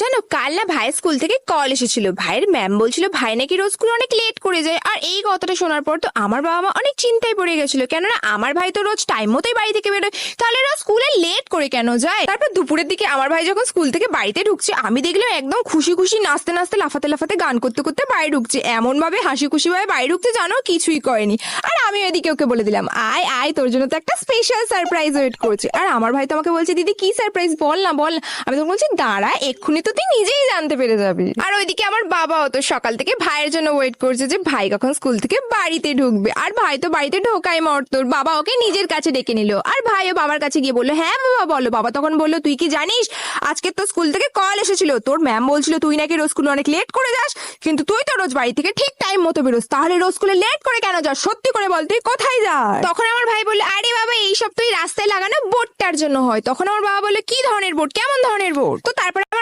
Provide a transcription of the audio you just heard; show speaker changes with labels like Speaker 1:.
Speaker 1: জানো কাল না ভাই স্কুল থেকে কল এসেছিল। ভাইয়ের ম্যাম বলছিল, ভাই নাকি রোজ স্কুলে অনেক লেট করে যায়। আর এই কথাটা শোনার পর তো আমার বাবা মা অনেক চিন্তায় পড়ে গেছিল। কেননা আমার ভাই তো রোজ টাইম মতোই বাড়ি থেকে বেরোয়, তাহলে রোজ স্কুলে করে কেন যায়? তারপর দুপুরের দিকে আমার ভাই যখন স্কুল থেকে বাড়িতে ঢুকছে, আমি দেখলাম একদম খুশি খুশি নাচতে নাচতে লাফাতে লাফাতে গান করতে করতে বাইরে ঢুকছে। এমন ভাবে হাসি খুশি ভাবে বাড়ি ঢুকছে জানো কিছুই করেনি। আর আমি ওইদিকে ওকে বলে দিলাম, আয় আয়, তোর জন্য তো একটা স্পেশাল সারপ্রাইজ ওয়েট করছে। আর আমার ভাই তো আমাকে বলছে, দিদি, কি সারপ্রাইজ বল না বল না।" আমি তো বলছি, দাঁড়া, এক্ষুনি তো তুই নিজেই জানতে পেরে যাবি। আর ওইদিকে আমার বাবাও তো সকাল থেকে ভাইয়ের জন্য ওয়েট করছে যে, ভাই কখন স্কুল থেকে বাড়িতে ঢুকবে? আর ভাই তো বাড়িতে ঢোকাই মর্তর। বাবা ওকে নিজের কাছে ডেকে নিল। আর ভাইও বাবার কাছে গিয়ে বলল হ্যাঁ বাবা বলো বাবা তখন বলল তুই কি জানিস? আজকে তো স্কুল থেকে কল এসেছিল। তোর ম্যাম বলছিল তুই নাকি রোজ স্কুলে অনেক লেট করে যাস কিন্তু তুই তো রোজ বাড়ি থেকে ঠিক টাইম মতো বেরোস। তাহলে রোজ স্কুলে লেট করে কেন যাস? সত্যি করে বল তুই কোথায় যা তখন আমার ভাই বলল আরে বাবা এইসব তুই রাস্তায় লাগানো বোর্ডটার জন্য হয়। তখন আমার বাবা বলল কি ধরনের বোর্ড কেমন ধরনের বোর্ড তো তারপরে